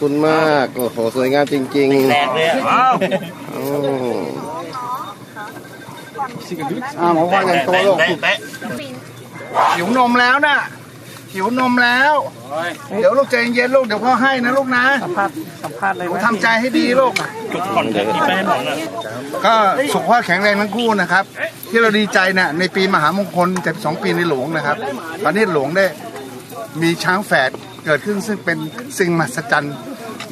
ขอบคุณมาก โอ้โห สวยงามจริงแตกเลยอะอ้าวๆโอ้อ่าหมอฟันอย่างโตลูกแตะแตะหิวนมแล้วน่ะหิวนมแล้ว เดี๋ยวลูกใจเย็นๆลูก เดี๋ยวพ่อให้นะลูกนะ สัมภาษณ์สัมภาษณ์เลยทำใจให้ดีลูกจุดผ่อนแข็งที่แป้นหมอนอะก็สุขภาพแข็งแรงทั้งคู่นะครับ ที่เราดีใจเนี่ยในปีมหามงคล72ปีในหลวงนะครับตอนนี้หลวงได้มีช้างแฝดเกิดขึ้นซึ่งเป็นสิ่งมหัศจรรย์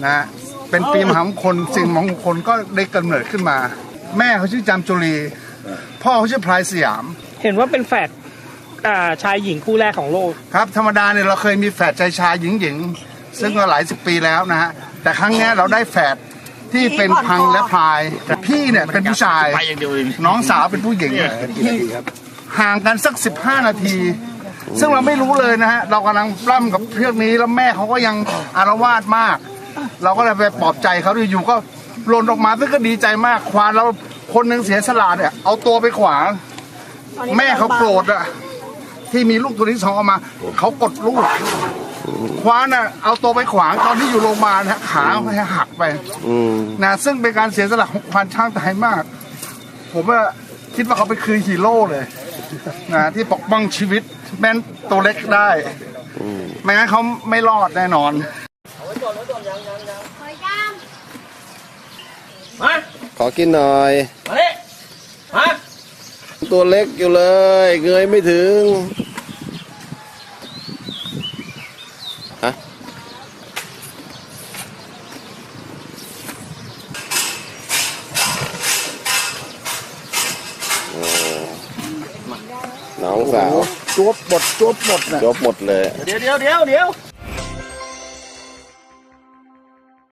นะฮะเป็นปีมหามงคลสิ่งมงคลก็ได้กำเนิดขึ้นมา แม่เขาชื่อจามจุรีพ่อเขาชื่อพลายสยาม เห็นว่าเป็นแฝดอ่าชายหญิงคู่แรกของโลก ครับธรรมดาเนี่ยเราเคยมีแฝดชายชายหญิงหญิง ซึ่งก็หลายสิบปีแล้วนะฮะ แต่ครั้งเนี้ยเราได้แฝดที่เป็นพังและพลาย แต่พี่เนี่ยเป็นผู้ชายไปอย่างเดียวเองน้องสาวเป็นผู้หญิงที่ห่างกันสักสิบห้านาที ซึ่งเราไม่รู้เลยนะฮะ เรากำลังปล้ำกับเพื่อนนี้แล้วแม่เขาก็ยังอารวาสมาก เราก็เลยไปปลอบใจเขาอยู่ๆก็หล่นออกมาซึ่งก็ดีใจมากควานเราคนหนึ่งเสียสละเนี่ย เอาตัวไปขวาง แม่เขาโกรธอะที่มีลูกตัวที่สองออกมา เขากดลูกควานอะเอาตัวไปขวางตอนที่อยู่โรงพยาบาลฮะขาเขาหักไปอืมนะซึ่งเป็นการเสียสละของควานช้างไทยมาก ผมว่าคิดว่าเขาเป็นคือฮีโร่เลยนะที่ปกป้องชีวิตแม้นตัวเล็กได้ไม่งั้นเขาไม่รอดแน่นอน มา ขอกินหน่อย มาเลยมา ตัวเล็กอยู่เลย เงยไม่ถึง ฮะโอ้น้องสาว จวบบดจวบหมดนะจบหมดเลย เดี๋ยวเดี๋ยวเดี๋ยวเดี๋ยว